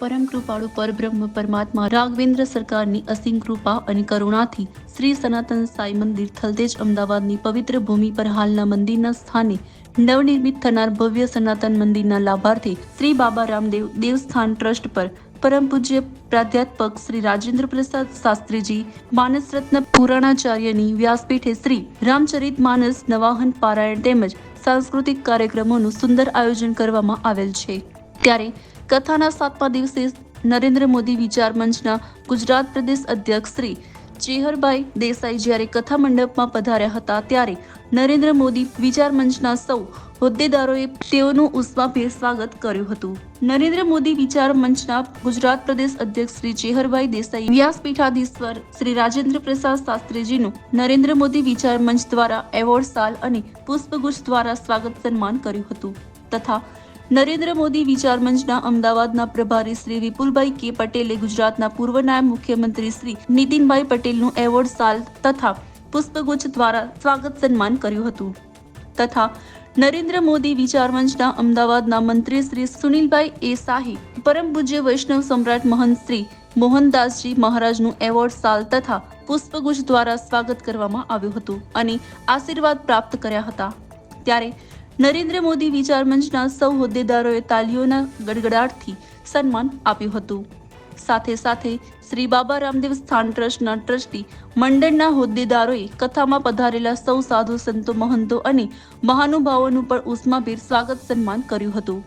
પરમ કૃપાળુ પરબ્રહ્મ પરમાત્મા રાઘવેન્દ્ર સરકારની અસીમ કૃપા અને કરુણાથી શ્રી સનાતન સાઈ મંદિર થલતેજ અમદાવાદની પવિત્ર ભૂમિ પર હાલના મંદિરના સ્થાને નવનિર્મિત થનાર ભવ્ય સનાતન મંદિરના લાભાર્થી શ્રી બાબા રામદેવ દેવસ્થાન ટ્રસ્ટ પર પરમ પૂજ્ય પ્રાધ્યાપક શ્રી રાજેન્દ્ર પ્રસાદ શાસ્ત્રીજી માનસ રત્ન પુરાણાચાર્યની વ્યાસપીઠે શ્રી રામચરિત માનસ નવાહન પારાયણ તેમજ સાંસ્કૃતિક કાર્યક્રમોનું સુંદર આયોજન કરવામાં આવેલ છે. ત્યારે કથાના સાતમા દિવસે નરેન્દ્ર મોદી વિચાર મંચના ગુજરાત પ્રદેશ અધ્યક્ષ શ્રી ચેહરભાઈ દેસાઈ જ્યારે કથા મંડપમાં પધાર્યા હતા ત્યારે નરેન્દ્ર મોદી વિચાર મંચના સૌ હોદ્દેદારોએ તેઓનું ઉષ્માભેર સ્વાગત કર્યું હતું. નરેન્દ્ર મોદી વિચાર મંચના ગુજરાત પ્રદેશ અધ્યક્ષ શ્રી ચેહરભાઈ દેસાઈ, વ્યાસપીઠાધીશ્વર શ્રી રાજેન્દ્ર પ્રસાદ શાસ્ત્રીજીનું નરેન્દ્ર મોદી વિચાર મંચ દ્વારા એવોર્ડ સાલ અને પુષ્પગુચ્છ દ્વારા સ્વાગત સન્માન કર્યું હતું તથા નરેન્દ્ર મોદી વિચાર મંચના અમદાવાદના પ્રભારી શ્રી વિપુલભાઈ કે પટેલે ગુજરાતના પૂર્વ નાયબ મુખ્યમંત્રી શ્રી નીતિનભાઈ પટેલનું એવોર્ડ સાલ તથા પુષ્પગુચ્છ દ્વારા સ્વાગત સન્માન કર્યું હતું. તથા નરેન્દ્ર મોદી વિચાર મંચના અમદાવાદના મંત્રી શ્રી સુનિલભાઈ એ શાહી, પરમ પૂજ્ય વૈષ્ણવ સમ્રાટ મહંત શ્રી મોહનદાસજી મહારાજનું એવોર્ડ સાલ તથા પુષ્પગુચ્છ દ્વારા સ્વાગત કરવામાં આવ્યું હતું અને આશીર્વાદ પ્રાપ્ત કર્યા હતા. ત્યારે નરેન્દ્ર મોદી વિચાર મંચના સૌ હોદ્દેદારોએ તાલીઓના ગડગડાટથી સન્માન આપ્યું હતું. સાથે સાથે શ્રી બાબા રામદેવ સ્થાન ટ્રસ્ટના ટ્રસ્ટી મંડળના હોદ્દેદારોએ કથામાં પધારેલા સૌ સાધુ સંતો મહંતો અને મહાનુભાવોનું પણ ઉષ્માભેર સ્વાગત સન્માન કર્યું હતું.